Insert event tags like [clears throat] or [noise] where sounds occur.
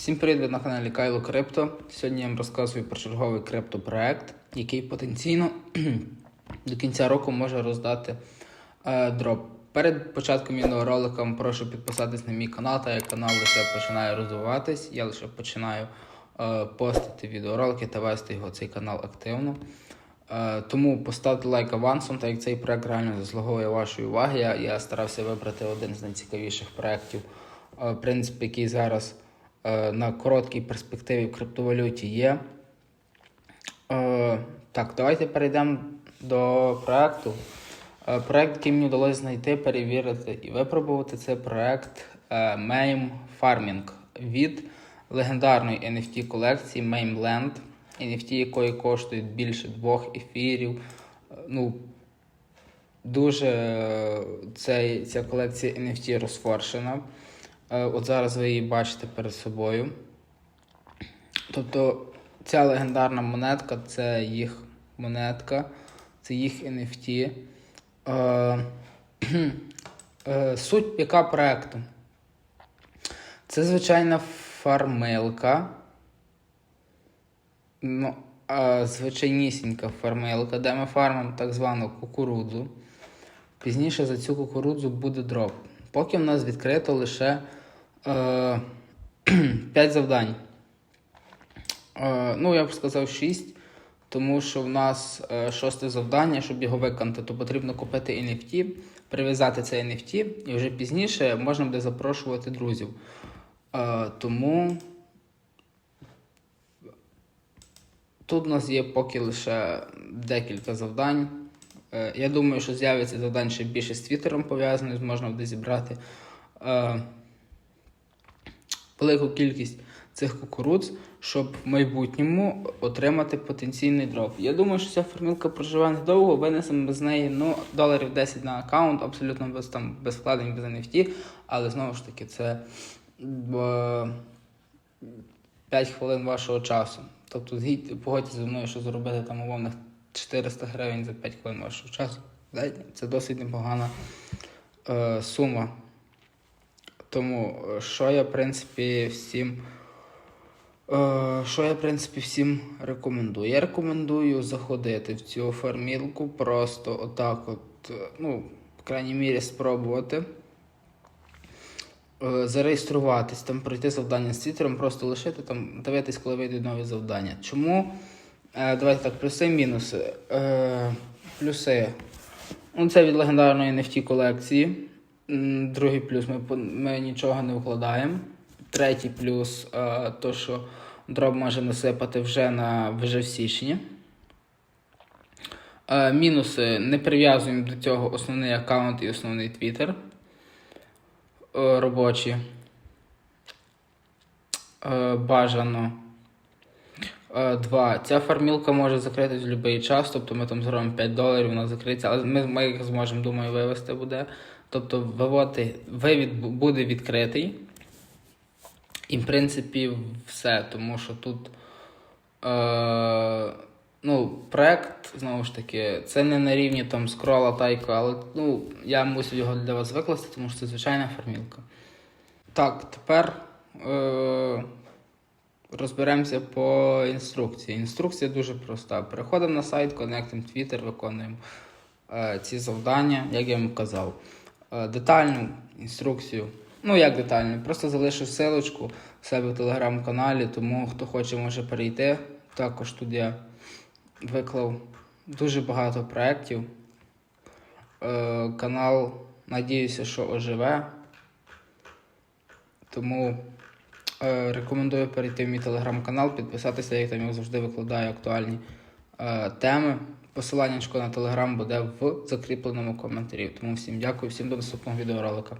Всім привіт ви на каналі Кайло Крипто. Сьогодні я вам розказую про черговий криптопроект, який потенційно [clears throat] до кінця року може роздати е, дроп. Перед початком відеоролика прошу підписатись на мій канал, так як канал лише починає розвиватись. Я лише починаю е, постити відеоролики та вести його цей канал активно. Е, тому поставте лайк авансом, так як цей проект реально заслуговує вашої уваги. Я, я старався вибрати один з найцікавіших проєктів, е, в принципі, який зараз на короткій перспективі в криптовалюті є. Е, так, давайте перейдемо до проекту. Е, Проект, який мені вдалося знайти, перевірити і випробувати, це проект е, Mame Farming від легендарної NFT колекції Mainland, NFT якої коштують більше двох ефірів. Е, Ну, дуже е, цей, ця колекція NFT розфоршена. Е, От зараз ви її бачите перед собою. Тобто ця легендарна монетка це їх монетка, це їх NFT. Е, [clears throat] е, суть яка проекту? Це звичайна фармилка. Ну, звичайнісінька фармилка, де ми фармимо так звану кукурудзу. Пізніше за цю кукурудзу буде дроп. Поки в нас відкрито лише [clears throat] 5 завдань. Е, ну, я б сказав 6, тому що в нас е, шосте завдання, щоб його виконати, то потрібно купити NFT, прив'язати цей NFT, і вже пізніше можна буде запрошувати друзів. Е, тому тут у нас є поки лише декілька завдань. Е, Я думаю, що з'явиться завдань ще більше з Твіттером пов'язаних, зможна буде зібрати е, велику кількість цих кукурудз, щоб в майбутньому отримати потенційний дроп. Я думаю, що ця формілка проживе недовго, винесемо з неї ну, доларів 10 на аккаунт, абсолютно без, там, без вкладень, без NFT, але знову ж таки це е, 5 хвилин вашого часу. Тобто погодьтеся зі мною, що зробити там умовних 400 гривень за 5 хвилин вашого часу. Це досить непогана е, сума. Тому, е, що я, в принципі, всім. Е, що я, в принципі, всім рекомендую? Я рекомендую заходити в цю фармілку, просто отак, от, е, ну, в крайній мірі, спробувати. Зареєструватись, там пройти завдання з твіттером, просто лишити там, дивитись, коли вийдуть нові завдання. Чому? Е, давайте так, плюси мінуси. Е, плюси. Ну, це від легендарної NFT колекції. Другий плюс ми, ми нічого не вкладаємо. Третій плюс е, то, що дроб може насипати вже, на, вже в січні. Е, мінуси не прив'язуємо до цього основний аккаунт і основний твіттер е, робочі. Е, бажано. Е, Два. Ця фармілка може закритись в будь-який час, тобто ми там зробимо 5 доларів, вона закриється, але ми, ми їх зможемо, думаю, вивести буде. Тобто виводи, вивід буде відкритий. І, в принципі, все. Тому що тут е, ну, проект, знову ж таки, це не на рівні там скрола тайка, але ну, я мусив його для вас викласти, тому що це звичайна фармілка. Так, тепер е, розберемося по інструкції. Інструкція дуже проста. Переходимо на сайт, коннектимо Twitter, виконуємо е, ці завдання, як я вам казав. Е, детальну інструкцію. Ну, як детальну, просто залишу силочку в себе в телеграм-каналі, тому хто хоче, може перейти. Також тут я виклав дуже багато проєктів. Е, канал, надіюся, що оживе. Тому е, рекомендую перейти в мій телеграм-канал, підписатися, я там як завжди викладаю актуальні теми. Посилання на телеграм буде в закріпленому коментарі. Тому всім дякую, всім до наступного відеоролика.